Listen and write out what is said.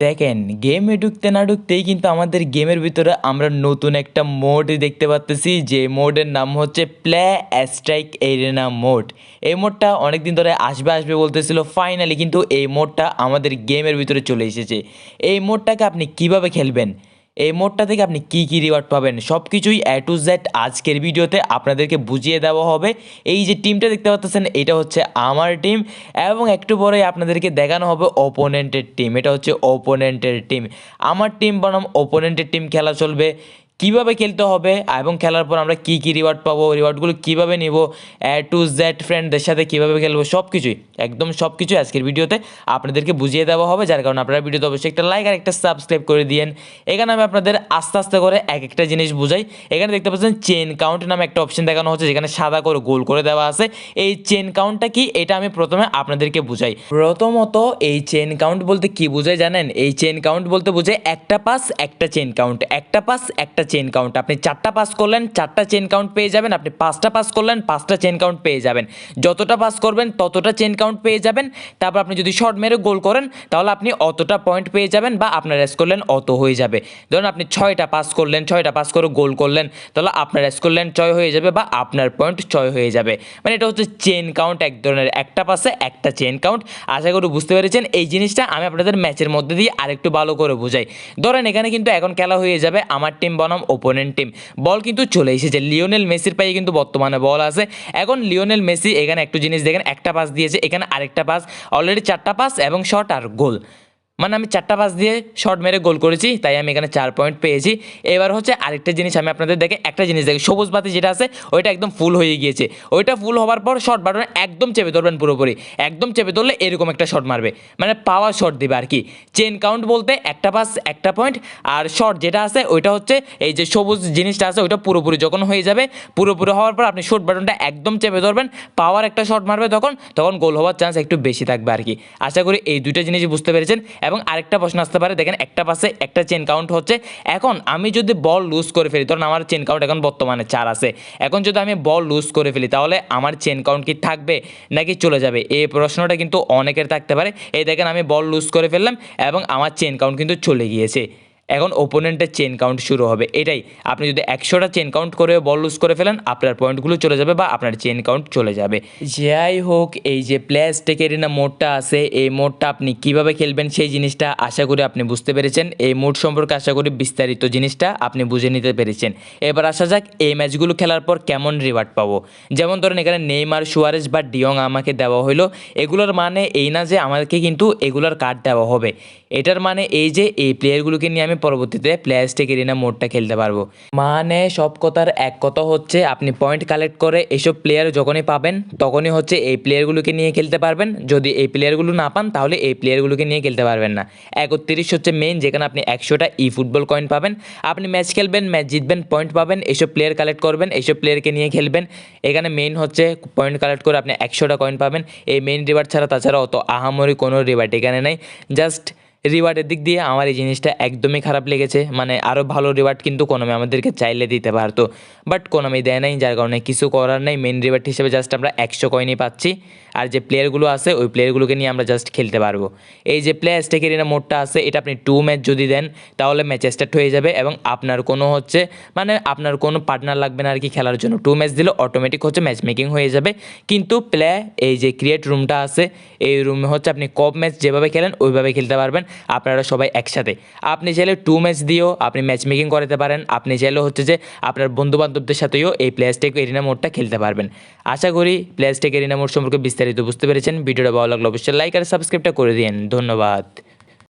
দেখেন গেমে ঢুকতে না ঢুকতেই কিন্তু আমাদের গেমের ভিতরে আমরা নতুন একটা মোড দেখতে পাচ্তেছি যে মোডের নাম হচ্ছে প্লে অ্যাস্ট্রাইক এরিনা মোড এই মোডটা অনেকদিন ধরে আসবে আসবে বলতেছিল ফাইনালি কিন্তু এই মোডটা আমাদের গেমের ভিতরে চলে এসেছে। এই মোডটাকে আপনি কীভাবে খেলবেন? এই মোডটা থেকে আপনি কী কী রিওয়ার্ড পাবেন সব কিছুই এ টু জেড আজকের ভিডিওতে আপনাদেরকে বুঝিয়ে দেওয়া হবে। এই যে টিমটা দেখতে পাচ্ছেন এটা হচ্ছে আমার টিম এবং একটু পরেই আপনাদেরকে দেখানো হবে ওপোনেন্টের টিম এটা হচ্ছে ওপোনেন্টের টিম আমার টিম বনাম ওপোনেন্টের টিম খেলা চলবে। কীভাবে খেলতে হবে এবং খেলার পর আমরা কী কী রিওয়ার্ড পাবো রিওয়ার্ডগুলো কীভাবে নিব এ টু জেড ফ্রেন্ডদের সাথে কীভাবে খেলব সব কিছুই একদম সব কিছু আজকের ভিডিওতে আপনাদেরকে বুঝিয়ে দেওয়া হবে, যার কারণে আপনারা ভিডিওতে অবশ্যই একটা লাইক আর একটা সাবস্ক্রাইব করে দিয়েন। এখানে আমি আপনাদের আস্তে আস্তে করে এক একটা জিনিস বুঝাই। এখানে দেখতে পাচ্ছেন চেন কাউন্ট নামে একটা অপশন দেখানো হচ্ছে, যেখানে সাদা করে গোল করে দেওয়া আছে। এই চেন কাউন্টটা কি? এটা আমি প্রথমে আপনাদেরকে বুঝাই। প্রথমত এই চেন কাউন্ট বলতে কি বোঝায় জানেন? এই চেন কাউন্ট বলতে বোঝায় একটা পাস একটা চেন কাউন্ট একটা পাস একটা চেন কাউন্ট আপনি চারটা পাস করলেন, চারটা চেন কাউন্ট পেয়ে যাবেন। আপনি পাঁচটা পাস করলেন, পাঁচটা চেন কাউন্ট পেয়ে যাবেন। যতটা পাস করবেন, ততটা চেন কাউন্ট পেয়ে যাবেন। তারপর আপনি যদি শর্ট মেরে গোল করেন, তাহলে আপনি অতটা পয়েন্ট পেয়ে যাবেন বা আপনার রেস করলেন অত হয়ে যাবে। ধরুন আপনি ছয়টা পাস করলেন, ছয়টা পাস করে গোল করলেন, তাহলে আপনার রেস করলেন ছয় হয়ে যাবে বা আপনার পয়েন্ট ছয় হয়ে যাবে। মানে এটা হচ্ছে চেন কাউন্ট এক ধরনের, একটা পাসে একটা চেন কাউন্ট আশা করি বুঝতে পেরেছেন, এই জিনিসটা আমি আপনাদের ম্যাচের মধ্যে দিয়ে আরেকটু ভালো করে বোঝাই। ধরেন এখানে কিন্তু এখন খেলা হয়ে যাবে আমার টিম বনাম ওপোনেন্ট টিম বল কিন্তু চলে এসেছে, লিওনেল মেসির পায়ে কিন্তু বর্তমানে বল আছে। এখন লিওনেল মেসি এখানে একটু জিনিস দেখেন, একটা পাস দিয়েছে, এখানে আরেকটা পাস অলরেডি চারটা পাস এবং শট আর গোল। মানে আমি চারটা পাস দিয়ে শর্ট মেরে গোল করেছি, তাই আমি এখানে চার পয়েন্ট পেয়েছি। এবার হচ্ছে আরেকটা জিনিস আমি আপনাদের দেখে, একটা জিনিস দেখি, সবুজ বাতি যেটা আছে, ওইটা একদম ফুল হয়ে গিয়েছে। ওইটা ফুল হওয়ার পর শর্ট বাটন একদম চেপে ধরবেন পুরোপুরি। একদম চেপে ধরলে এরকম একটা শট মারবে। মানে পাওয়ার শট দেবে আর কি। চেন কাউন্ট বলতে একটা পাস একটা পয়েন্ট আর শর্ট যেটা আছে, ওইটা হচ্ছে এই যে সবুজ জিনিসটা আছে, ওইটা পুরোপুরি যখন হয়ে যাবে, পুরোপুরি হওয়ার পর আপনি শর্ট বাটনটা একদম চেপে ধরবেন পাওয়ার একটা শট মারবে তখন তখন গোল হওয়ার চান্স একটু বেশি থাকবে আর কি। আশা করি এই দুইটা জিনিস বুঝতে পেরেছেন। এবং আরেকটা প্রশ্ন আসতে পারে। দেখেন, একটা পাশে একটা চেন কাউন্ট হচ্ছে। এখন আমি যদি বল লুজ করে ফেলি, ধরুন আমার চেন কাউন্ট এখন বর্তমানে চার আছে। এখন যদি আমি বল লুজ করে ফেলি, তাহলে আমার চেন কাউন্ট কি থাকবে নাকি চলে যাবে? এই প্রশ্নটা কিন্তু অনেকের থাকতে পারে। এই দেখেন, আমি বল লুজ করে ফেললাম এবং আমার চেন কাউন্ট কিন্তু চলে গিয়েছে। এখন ওপোনেন্টের চেন কাউন্ট শুরু হবে। এটাই। আপনি যদি একশোটা চেন কাউন্ট করে বল লুজ করে ফেলেন, আপনার পয়েন্টগুলো চলে যাবে বা আপনার চেন কাউন্ট চলে যাবে। যাই হোক, এই যে প্লেস টেকেরিনা মোডটা আছে, এই মোডটা আপনি কীভাবে খেলবেন সেই জিনিসটা আশা করি আপনি বুঝতে পেরেছেন। এই মোড সম্পর্কে আশা করি বিস্তারিত জিনিসটা আপনি বুঝে নিতে পেরেছেন। এবার আসা যাক, এই ম্যাচগুলো খেলার পর কেমন রিওয়ার্ড পাবো। যেমন ধরেন এখানে নেইমার সুয়ারেজ বা ডিয়ং আমাকে দেওয়া হলো এগুলোর মানে এই না যে আমাদেরকে কিন্তু এগুলোর কার্ড দেওয়া হবে। এটার মানে এই যে এই প্লেয়ারগুলোকে নিয়ে আমি পরবর্তীতে প্লেয়ার্স টেক এরিনা মোডটা খেলতে পারব। মানে সব কথার এক কথা হচ্ছে, আপনি পয়েন্ট কালেক্ট করে এইসব প্লেয়ার যখনই পাবেন, তখনই হচ্ছে এই প্লেয়ারগুলোকে নিয়ে খেলতে পারবেন। যদি এই প্লেয়ারগুলো না পান, তাহলে এই প্লেয়ারগুলোকে নিয়ে খেলতে পারবেন না। একত্রিশ হচ্ছে মেইন যেখানে আপনি একশোটা ই ফুটবল কয়েন পাবেন। আপনি ম্যাচ খেলবেন ম্যাচ জিতবেন পয়েন্ট পাবেন এইসব প্লেয়ার কালেক্ট করবেন এইসব প্লেয়ারকে নিয়ে খেলবেন। এখানে মেইন হচ্ছে পয়েন্ট কালেক্ট করে আপনি একশোটা কয়েন পাবেন। এই মেইন রিওয়ার্ড ছাড়া তাছাড়া অত আহামরি কোনো রিওয়ার্ড এখানে নেই। জাস্ট রিওয়ার্ডের দিক দিয়ে আমার এই জিনিসটা একদমই খারাপ লেগেছে। মানে আরও ভালো রিওয়ার্ড কিন্তু কোনোমে আমাদেরকে চাইলে দিতে পারতো। বাট কোনোমে দেয় নাই, যার কারণে কিছু করার নেই। মেন রিওয়ার্ড হিসেবে জাস্ট আমরা একশো কয়েনই পাচ্ছি। আর যে প্লেয়ারগুলো আছে, ওই প্লেয়ারগুলোকে নিয়ে আমরা জাস্ট খেলতে পারব। এই যে প্লেয়ার স্টেকেরিনা মোডটা আছে, এটা আপনি টু ম্যাচ যদি দেন, তাহলে ম্যাচ স্টার্ট হয়ে যাবে এবং আপনার কোনো হচ্ছে মানে আপনার কোনো পার্টনার লাগবে না আর কি খেলার জন্য। টু ম্যাচ দিলে অটোমেটিক হচ্ছে ম্যাচ মেকিং হয়ে যাবে। কিন্তু প্লে এই যে ক্রিয়েট রুমটা আছে, এই রুমে হচ্ছে আপনি কপ ম্যাচ যেভাবে খেলেন, ওইভাবে খেলতে পারবেন। আপনারা সবাই একসাথে। আপনি চাইলে টু ম্যাচ দিয়েও আপনি ম্যাচ মেকিং করাতে পারেন। আপনি চাইলে হচ্ছে যে আপনার বন্ধুবান্ধবদের সাথেও এই প্লেয়ার্সটেক এরিনা মোডটা খেলতে পারবেন। আশা করি প্লেয়ার্সটেক এরিনা মোড সম্পর্কে বিস্তারিত বুঝতে পেরেছেন। ভিডিওটা ভালো লাগল অবশ্যই লাইক আর সাবস্ক্রাইবটা করে দিন ধন্যবাদ।